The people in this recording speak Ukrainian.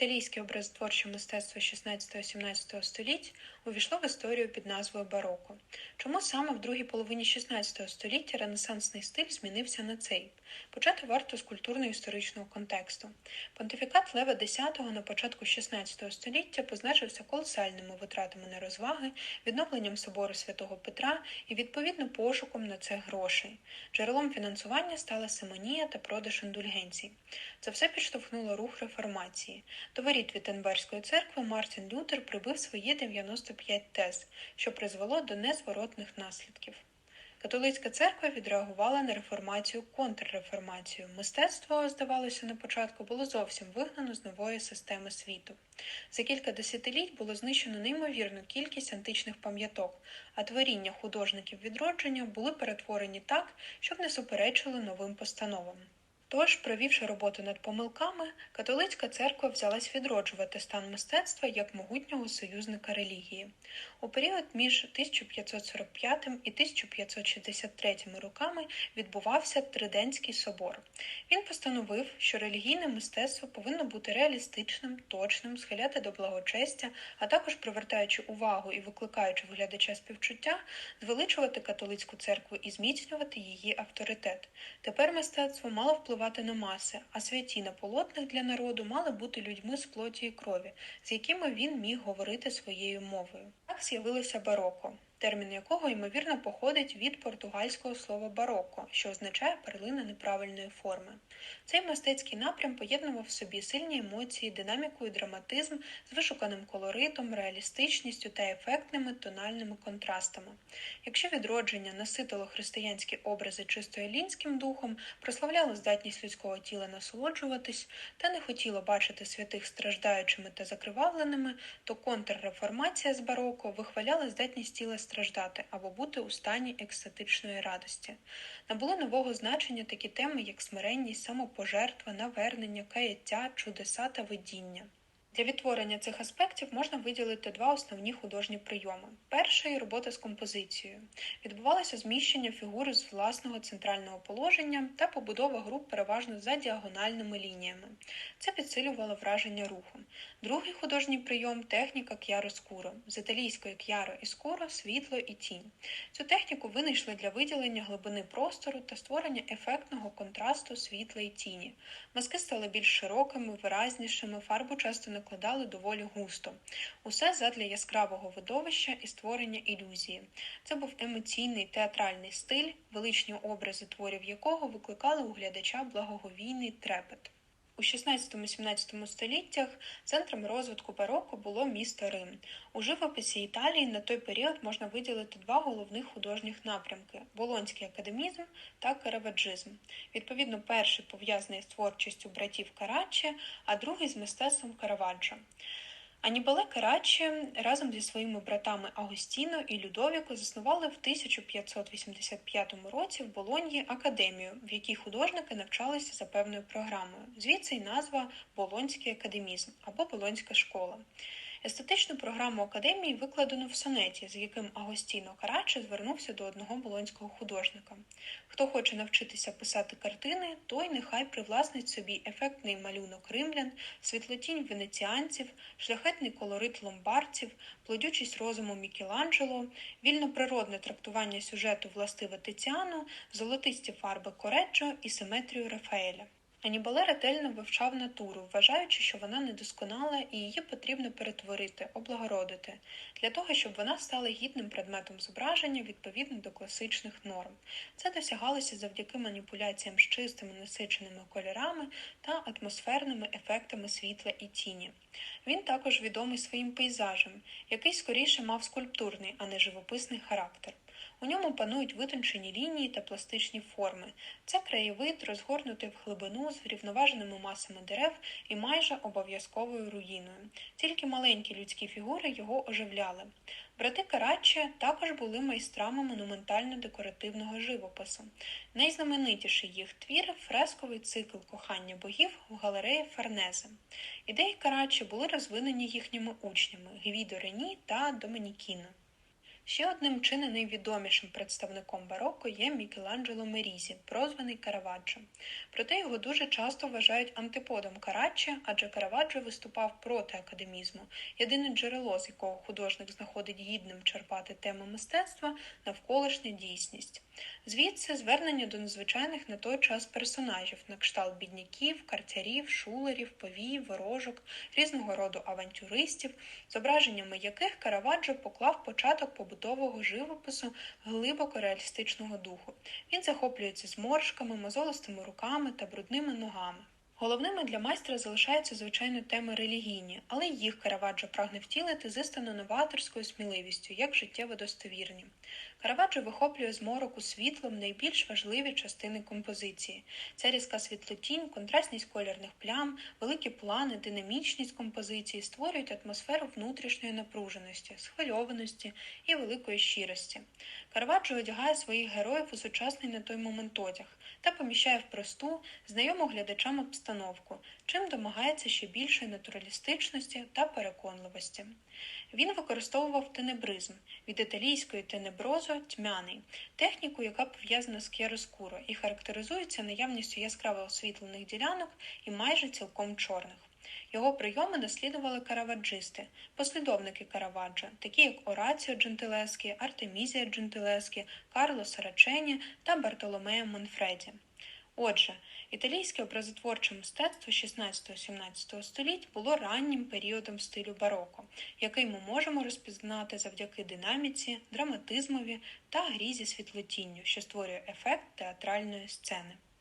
Італійське образотворче мистецтво 16-17 століть увійшло в історію під назвою бароко. Чому саме в другій половині 16 століття ренесансний стиль змінився на цей? Почати варто з культурно-історичного контексту. Понтифікат Лева X на початку 16 століття позначився колосальними витратами на розваги, відновленням собору святого Петра і відповідно пошуком на це грошей. Джерелом фінансування стала симонія та продаж індульгенцій. Це все підштовхнуло рух реформації. До воріт Віттенберзької церкви Мартін Лютер прибив свої 95 тез, що призвело до незворотних наслідків. Католицька церква відреагувала на реформацію контрреформацію. Мистецтво, здавалося, на початку було зовсім вигнано з нової системи світу. За кілька десятиліть було знищено неймовірну кількість античних пам'яток, а творіння художників відродження були перетворені так, щоб не суперечили новим постановам. Тож, провівши роботу над помилками, католицька церква взялась відроджувати стан мистецтва як могутнього союзника релігії. У період між 1545 і 1563 роками відбувався Триденський собор. Він постановив, що релігійне мистецтво повинно бути реалістичним, точним, схиляти до благочестя, а також привертаючи увагу і викликаючи в глядача співчуття, звеличувати католицьку церкву і зміцнювати її авторитет. Тепер мистецтво мало впливати на маси, а святі на полотнах для народу мали бути людьми з плоті і крові, з якими він міг говорити своєю мовою. Так з'явилося бароко, термін якого ймовірно походить від португальського слова бароко, що означає перлина неправильної форми. Цей мистецький напрям поєднував в собі сильні емоції, динаміку і драматизм з вишуканим колоритом, реалістичністю та ефектними тональними контрастами. Якщо відродження наситило християнські образи чисто елінським духом, прославляло здатність людського тіла насолоджуватись та не хотіло бачити святих страждаючими та закривавленими, то контрреформація з бароко вихваляла здатність тіла страждати або бути у стані екстатичної радості. Набули нового значення такі теми, як смиренність, самопожертва, навернення, каяття, чудеса та видіння. Для відтворення цих аспектів можна виділити два основні художні прийоми. Перший робота з композицією. Відбувалося зміщення фігури з власного центрального положення та побудова груп переважно за діагональними лініями. Це підсилювало враження руху. Другий художній прийом техніка к'яро-скуро. З італійської к'яро і скуро світло і тінь. Цю техніку винайшли для виділення глибини простору та створення ефектного контрасту світла і тіні. Маски стали більш широкими, виразнішими, фарбу часто накладали доволі густо. Усе задля яскравого видовища і створення ілюзії. Це був емоційний театральний стиль, величні образи творів якого викликали у глядача благоговійний трепет. У 16-17 століттях центром розвитку бароко було місто Рим. У живописі Італії на той період можна виділити два головних художніх напрямки болонський академізм та караваджизм. Відповідно, перший пов'язаний з творчістю братів Караччі, а другий з мистецтвом Караваджо. Анібале Караччі разом зі своїми братами Агостіно і Людовіко заснували в 1585 році в Болоньї академію, в якій художники навчалися за певною програмою. Звідси й назва Болонський академізм або Болонська школа. Естетичну програму академії викладено в сонеті, з яким Агостіно Караче звернувся до одного болонського художника. Хто хоче навчитися писати картини, той нехай привласнить собі ефектний малюнок римлян, світлотінь венеціанців, шляхетний колорит ломбардців, плодючість розуму Мікеланджело, вільноприродне трактування сюжету властиве Тиціану, золотисті фарби Кореджо і симетрію Рафаеля. Анібале ретельно вивчав натуру, вважаючи, що вона недосконала і її потрібно перетворити, облагородити, для того, щоб вона стала гідним предметом зображення відповідно до класичних норм. Це досягалося завдяки маніпуляціям з чистими насиченими кольорами та атмосферними ефектами світла і тіні. Він також відомий своїм пейзажем, який скоріше мав скульптурний, а не живописний характер. У ньому панують витончені лінії та пластичні форми. Це краєвид, розгорнутий в глибину з врівноваженими масами дерев і майже обов'язковою руїною. Тільки маленькі людські фігури його оживляли. Брати Караччі також були майстрами монументально-декоративного живопису. Найзнаменитіший їх твір фресковий цикл кохання богів в галереї Фернезе. Ідеї Караччі були розвинені їхніми учнями Гвідо Рені та Домінікіно. Ще одним чи найвідомішим представником бароко є Мікеланджело Мерізі, прозваний Караваджо. Проте його дуже часто вважають антиподом Караччі, адже Караваджо виступав проти академізму, єдине джерело, з якого художник знаходить гідним черпати теми мистецтва навколишня дійсність. Звідси звернення до незвичайних на той час персонажів на кшталт бідняків, картярів, шулерів, повій, ворожок, різного роду авантюристів, зображеннями яких Караваджо поклав початок побутового живопису глибоко реалістичного духу. Він захоплюється зморшками, мозолистими руками та брудними ногами. Головними для майстра залишаються звичайно теми релігійні, але їх Караваджо прагне втілити з істинно новаторською сміливістю, як життєво достовірні. Караваджо вихоплює з мороку світлом найбільш важливі частини композиції. Це різка світлотінь, контрастність кольорних плям, великі плани, динамічність композиції створюють атмосферу внутрішньої напруженості, схвильованості і великої щирості. Караваджо одягає своїх героїв у сучасний на той момент одяг та поміщає в просту, знайому глядачам обстановку, чим домагається ще більшої натуралістичності та переконливості. Він використовував тенебризм від італійської тенеброзо тьмяний, техніку, яка пов'язана з кіароскуро і характеризується наявністю яскраво освітлених ділянок і майже цілком чорних. Його прийоми дослідували караваджисти, послідовники Караваджо, такі як Ораціо Джентилескі, Артемізія Джентилескі, Карло Сарачені та Бартоломео Монфреді. Отже, італійське образотворче мистецтво 16-17 століть було раннім періодом стилю бароко, який ми можемо розпізнати завдяки динаміці, драматизмові та грізі світлотінню, що створює ефект театральної сцени.